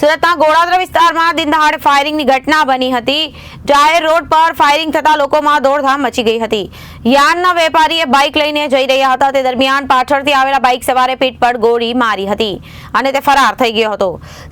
સુરતના ગોળાદરા વિસ્તારમાં દિનદહાડ ફાયરિંગની ઘટના બની હતી. જાહેર રોડ પર ફાયરિંગ થતા લોકોમાં દોડધામ મચી ગઈ હતી. યાનના વેપારીએ બાઇક લઈને જઈ રહ્યા હતા. તે દરમિયાન પાછળથી આવેલા બાઇક સવારે પીઠ પર ગોળી મારી હતી અને તે ફરાર થઈ ગયો હતો.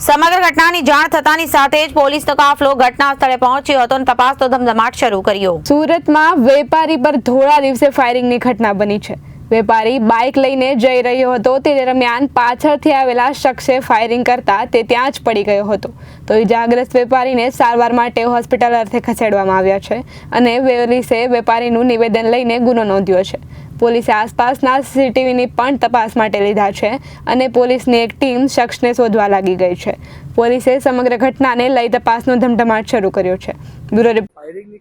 સમગ્ર ઘટનાની જાણ થતાની સાથે જ પોલીસનો કાફલો ઘટના સ્થળે પહોંચ્યો હતો અને તપાસનો ધમધમાટ શરૂ કર્યો. સુરતમાં વેપારી પર ધોળા દિવસે ફાયરિંગની ઘટના બની છે. વેપારી બાઇક લઈને જઈ રહ્યો હતો. તે દરમિયાન પાછળથી આવેલા શખ્સે ફાયરિંગ કરતા તે ત્યાં જ પડી ગયો હતો. તો ઇજાગ્રસ્ત વેપારીને સારવાર માટે હોસ્પિટલ અર્થે ખસેડવામાં આવ્યા છે અને પોલીસે વેપારીનું નિવેદન લઈને ગુનો નોંધ્યો છે. પોલીસે આસપાસના સીસીટીવીની પણ તપાસ માટે લીધા છે અને પોલીસની એક ટીમ શખ્સને શોધવા લાગી ગઈ છે. પોલીસે સમગ્ર ઘટનાને લઈ તપાસનો ધમધમાટ શરૂ કર્યો છે. બ્યુરો ફાયરિંગની